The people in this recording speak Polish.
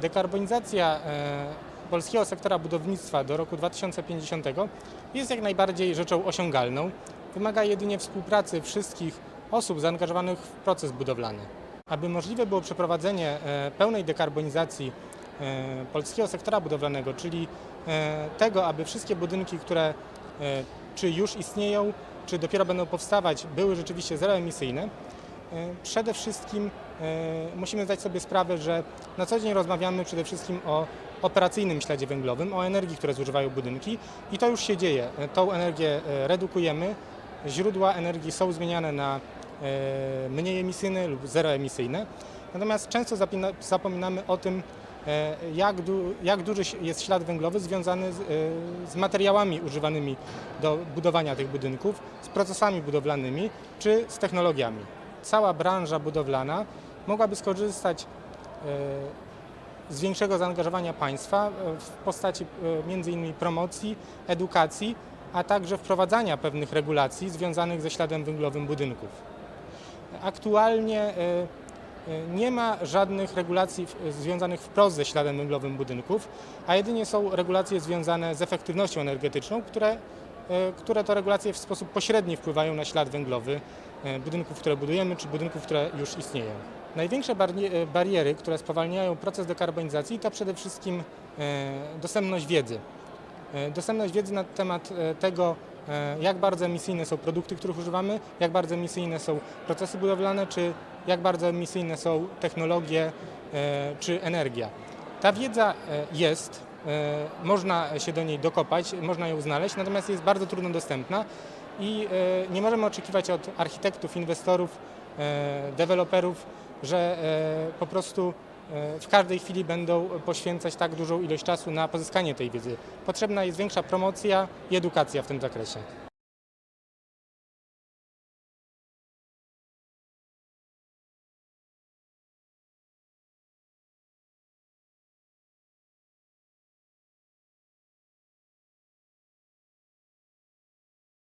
Dekarbonizacja e, polskiego sektora budownictwa do roku 2050 jest jak najbardziej rzeczą osiągalną. Wymaga jedynie współpracy wszystkich osób zaangażowanych w proces budowlany. Aby możliwe było przeprowadzenie e, pełnej dekarbonizacji e, polskiego sektora budowlanego, czyli tego, aby wszystkie budynki, które czy już istnieją, czy dopiero będą powstawać, były rzeczywiście zeroemisyjne, Przede wszystkim e, musimy zdać sobie sprawę, że na co dzień rozmawiamy przede wszystkim o operacyjnym śladzie węglowym, o energii, które zużywają budynki i to już się dzieje. E, Tą energię e, redukujemy, źródła energii są zmieniane na e, mniej emisyjne lub zeroemisyjne. Natomiast często zapominamy o tym, e, jak, du, jak duży jest ślad węglowy związany z, e, z materiałami używanymi do budowania tych budynków, z procesami budowlanymi czy z technologiami. Cała branża budowlana mogłaby skorzystać e, z większego zaangażowania państwa e, w postaci e, innymi promocji, edukacji, a także wprowadzania pewnych regulacji związanych ze śladem węglowym budynków. Aktualnie nie ma żadnych regulacji związanych wprost ze śladem węglowym budynków, a jedynie są regulacje związane z efektywnością energetyczną, które, które to regulacje w sposób pośredni wpływają na ślad węglowy budynków, które budujemy, czy budynków, które już istnieją. Największe e, bariery, które spowalniają proces dekarbonizacji, to przede wszystkim e, dostępność wiedzy. E, Dostępność wiedzy na temat e, tego, e, jak bardzo emisyjne są produkty, których używamy, jak bardzo emisyjne są procesy budowlane, czy jak bardzo emisyjne są technologie e, czy energia. Ta wiedza e, jest, e, można się do niej dokopać, można ją znaleźć, natomiast jest bardzo trudno dostępna i e, nie możemy oczekiwać od architektów, inwestorów, e, deweloperów, że e, po prostu w każdej chwili będą poświęcać tak dużą ilość czasu na pozyskanie tej wiedzy. Potrzebna jest większa promocja i edukacja w tym zakresie.